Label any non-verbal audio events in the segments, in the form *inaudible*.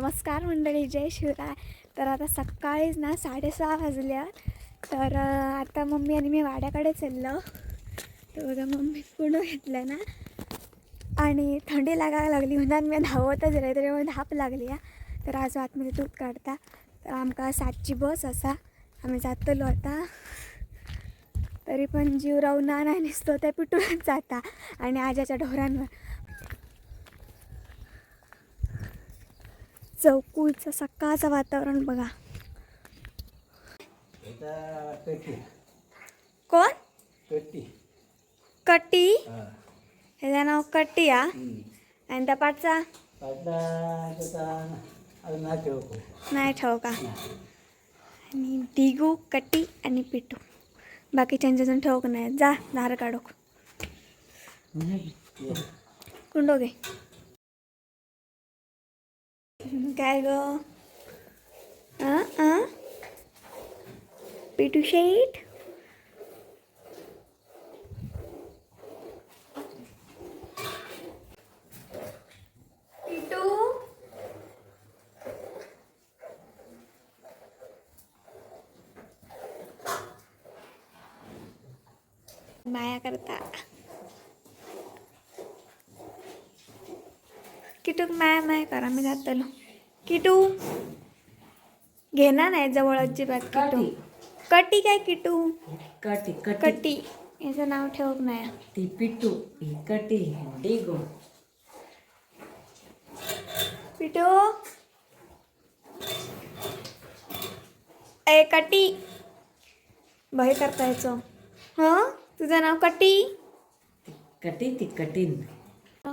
नमस्कार मंडळी जय शिवराय. तर आता सकाळीच ना साडेसहा वाजल्या तर आता मम्मी आणि मी वाड्याकडे चाललो. तर बघा मम्मी पुणं घेतलं ना. आणि थंडी लागायला लागली म्हणून मी धावतच राहिले तरी मग धाप लागली. हा. तर आज आतमध्ये दूध काढता. तर आमका सातची बस असा. आम्ही जातलो आता. तरी पण जीव राहून नाही निसतो त्या पिटूनच जाता. आणि आजाच्या ढोरांवर. चौकुलचं सकाळचं वातावरण बघा. कटी कोण? कटी कट्टी? हा. ह्याचं नाव कट्टी हा. आणि त्या पाठचा? नाही ठेवू का? आणि डिगू कट्टी आणि पिटू. बाकीच्यांचे अजून ठेवक नाही जा धार काढोक कुंडो घे. काय ग आ आ पिटू शेट पिटू माया किटूक माया माया करा मी जातलो किटू? घेणार नाही जवळ अजिबात किटू. कटी. काय किटू? कटी कटी. याचं नाव ठेवक नाही. ती पिट्टू ही कटी डिगो पिटू? ए कटी. भय करता यायचो हं? तुझं नाव कटी? कटी ती कटीन.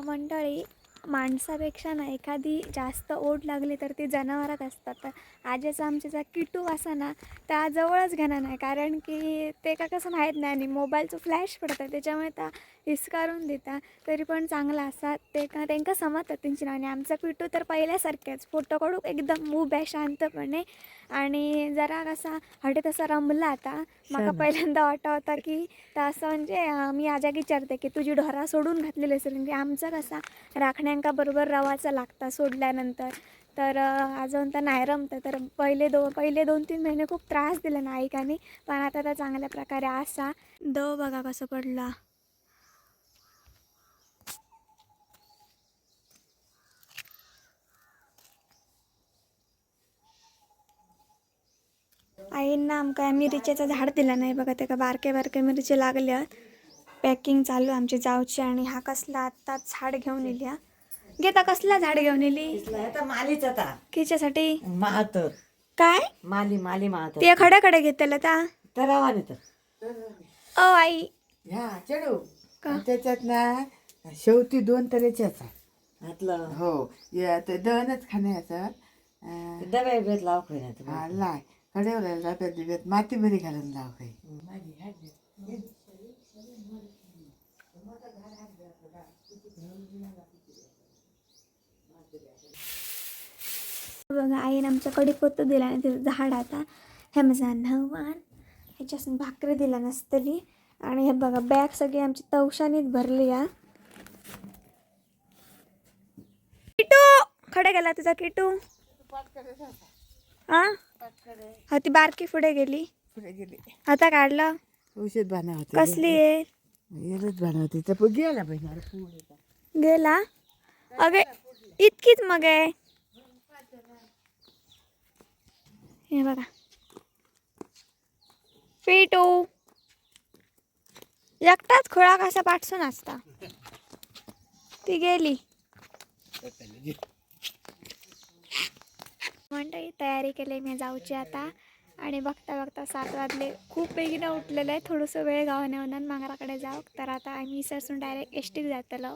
मंडळी माणसापेक्षा ना एखादी जास्त ओढ लागली तर ती जनावरात असतात. तर आजीचा आमच्याचा किटू असा ना त्या जवळच घेणार नाही. कारण की ते का कसं माहीत नाही आणि मोबाईलचं फ्लॅश पडतं. त्याच्यामुळे त्या हिसकारून देता तरी पण चांगला असा. ते का त्यांना समजतात त्यांची नाव आणि आमचा पिटू तर पहिल्यासारख्याच. फोटो काढू एकदम उभ्या शांतपणे. आणि जरा कसा हटे तसा रमला आता. माका शाबास. पहिल्यांदा वाटा होता की तर असं म्हणजे मी आजा विचारते की तुझी ढोरा सोडून घातलेली असेल म्हणजे आमचा कसा राखण्यांका बरोबर रवाचा लागता सोडल्यानंतर. तर अजून तर नाही रमतं. तर पहिले दो पहिले दोन तीन महिने खूप त्रास दिला नायिकाने पण आता तर चांगल्या प्रकारे असा. दव बघा कसं पडला. आईंना आमका मिरचीचं झाड दिलं नाही बघा ते का बारके बारके मिरची लागल्यात पॅकिंग चालू आहे आमची जाऊची आणि हा कसला आत्ता झाड घेऊन येली हा. घेता कसला झाड घेऊन येली आता मालीच आता. किच्यासाठी? माहत काय? माली माली माहत ते खडे खडे घेतलं त्या तर. ओ आई. ह्या चढू का? त्याच्यात ना शेवटी दोन तऱ्हेचे असतात घातलं हो या ते दळणच खाण्याचं. डब्या लाव हा, लाय. डब्यात बिब्यात माती बरी घालून लाव काही बघा आईने आमच्या कडीपत्ता दिला आणि तिथं झाड आता हे माझा नवान ह्याच्यासून भाकरी दिला नसतली. आणि हे बघा बॅग सगळी आमची तवशानीच भरली या किटू! खडे गेला तुझा किटू. हा हा ती बारकी पुढे गेली. पुढे गेली. आता काढला. औषध बाणा होते कसली आहे? येलच तर गेला पाहिजे. गेला? अगे इतकीच मग आहे. हे बघा. पेटो. एकटाच खोळा कसा पाठसून असता. ती गेली. मंडळी तयारी केली मी जाऊची आता. आणि बघता बघता सात वाजले. खूप बेगीनं उठलेलं आहे. थोडंसं वेळ गावाने होणार मांगराकडे जाऊ. तर आता आम्ही सरसून डायरेक्ट एस टीत जातलो.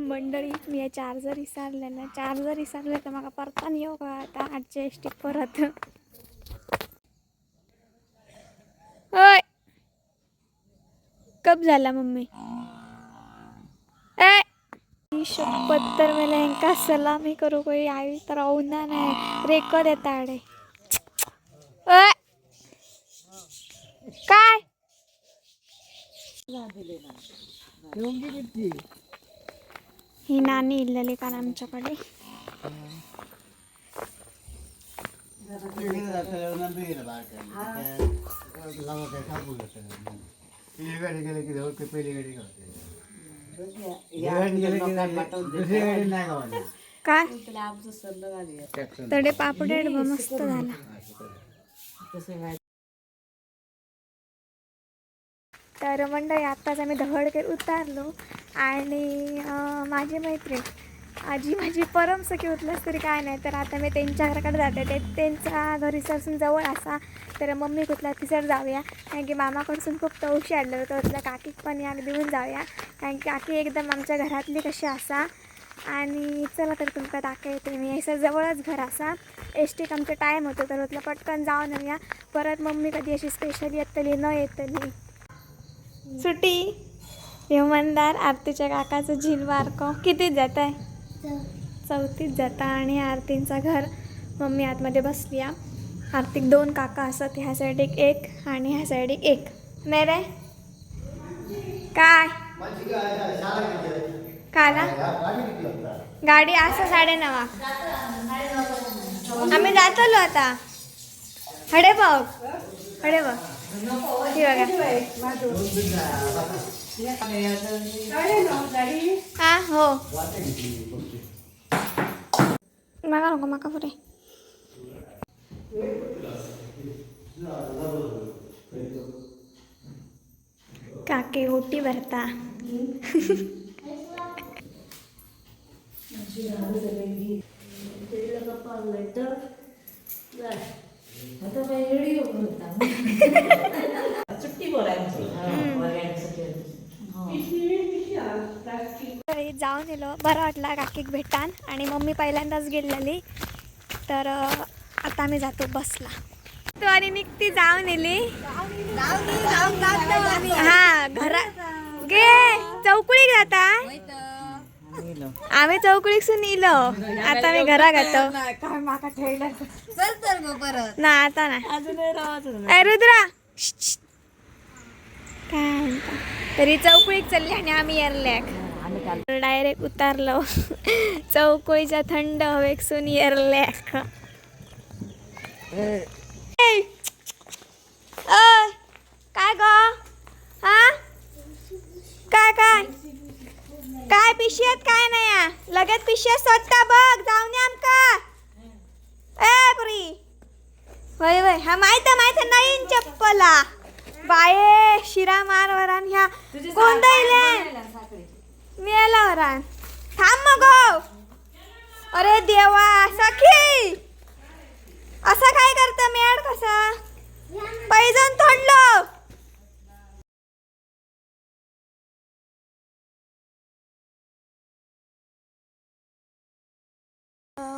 मंडळी मी हे चार्जर विसरलेलं चार्जर विसरलं तर मला परतान येऊ का? आता आजच्या एस परत. होय कब झाला मम्मी. ही शपथ तर मला यांका सलामी करू काही आई तर औना नाही रेकॉर्ड येता आडे काय? ही नाणी इल्लेली कारण आमच्याकडे पहिली गाडी गेली की पहिली गाडी काय? तडे पापडेट बघ मस्त झाला. तर मंडळी आत्ताच आम्ही धडके उतारलो आणि माझी मैत्रीण आजी माझी परम सखी उठलंच तरी काय नाही. तर आता मी त्यांच्या घराकडे जाते. ते त्यांच्या घरी सरसून जवळ असा. तर मम्मी कुठला तिसर जाऊया. कारण की मामाकडसून खूप तवशी आणलं होतं. त्यातल्या काकीक पण याक देऊन जाऊया. कारण की काकी एकदम आमच्या घरातली कशी असा. आणि चला तर तुमका दाखवते. मी असं जवळच घर असा. एस टीक आमचं टाईम होतं. तर म्हटलं पटकन जाऊन येऊया. परत मम्मी कधी अशी स्पेशली येतली न येतली. सुटी यमनदार आरतीच्या काकाचं झिल बारको. कितीत जात आहे चौथीत जाता आणि आरतींचा घर. मम्मी आतमध्ये बसली आरतीक दोन काका असत ह्या साईडीक एक आणि ह्या साईडीक एक. नाही रे? काय? काला? गाडी असं साडे नवा आम्ही जातलो आता. हडे बघ. हडे बघ. बघा. हा. हो. हो मागा नको माका पुरे काके ओटी भरता तरी जाऊन येलो बरं वाटला काकीक भेटान. आणि मम्मी पहिल्यांदाच गेलेली. तर आता आम्ही जातो बसला. तो आणि निघती जाऊन येली हा घरा गे चौकुळीक जाता आम्ही चौकुळीकसून इलो. आता मी घरा गातो ना आता ना रुद्रा. काय म्हणता? तरी चौकुळीक चालली आणि आम्ही एरलॅक आम्ही डायरेक्ट उतारलो. *laughs* चौकोळीच्या थंड हवेकसून ओय, काय ग? हा? काय काय? काय पिशयात काय नाही? लगेच पिशयात स्वतः बघ जाऊन ये आमका. ए पुरी होय होय हा माहीत माहीत नवीन चप्पला. बाये शिरा मार वरान ह्या कोण दैले थांब मग हो. अरे देवा सखी असं काय करत मेड कसा? पैजण थंडलो.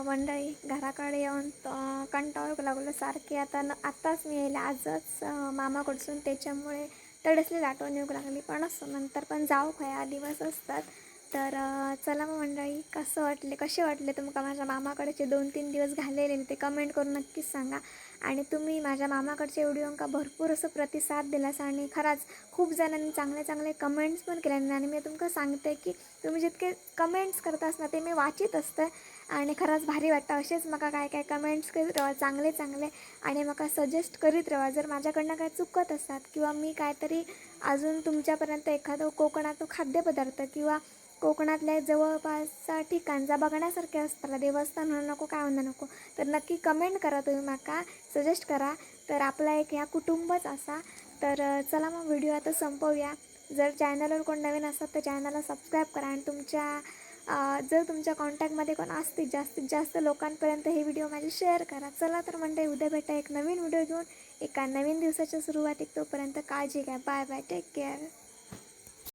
मंडळी घराकडे येऊन कंटाळू लागलो सारखे. आता न आत्ताच मी येईल. आजच मामाकडसून त्याच्यामुळे तडसली आठवण येऊ लागली. पण असं नंतर पण जाऊ खया दिवस असतात. तर चला मग मंडळी कसं वाटले कसे वाटले तुमका माझ्या मामाकडचे दोन तीन दिवस घाललेले ते कमेंट करून नक्कीच सांगा. आणि तुम्ही माझ्या मामाकडच्या व्हिडिओंका भरपूर असं प्रतिसाद दिलास आणि खराच खूप जणांनी चांगले चांगले कमेंट्स पण केले आणि मी तुमका सांगते की तुम्ही जितके कमेंट्स करतास ना ते मी वाचित असतं. आणि खरंच भारी वाटतं असेच म्हाका काय काय कमेंट्स करीत राहा चांगले चांगले. आणि मका सजेस्ट करीत राहा जर माझ्याकडनं काय चुकत असतात किंवा मी काहीतरी अजून तुमच्यापर्यंत एखादं कोकणातून खाद्यपदार्थ किंवा कोकणातल्या जवळपासचा ठिकाण जा बघण्यासारखे असताना देवस्थान म्हणू नको काय म्हणू नको. तर नक्की कमेंट करा तुम्ही माका सजेस्ट करा. तर आपला एक ह्या कुटुंबच असा. तर चला मग व्हिडिओ आता संपवूया. जर चॅनलवर कोण नवीन असतात तर चॅनलला सबस्क्राईब करा आणि तुमच्या जर तुमच्या कॉन्टॅक्टमध्ये कोण असतील जास्तीत जास्त लोकांपर्यंत हे व्हिडिओ माझे शेअर करा. चला तर म्हणते उद्या भेटा एक नवीन व्हिडिओ घेऊन. एका नवीन दिवसाच्या सुरुवातीत तोपर्यंत काळजी घ्या. Bye bye take care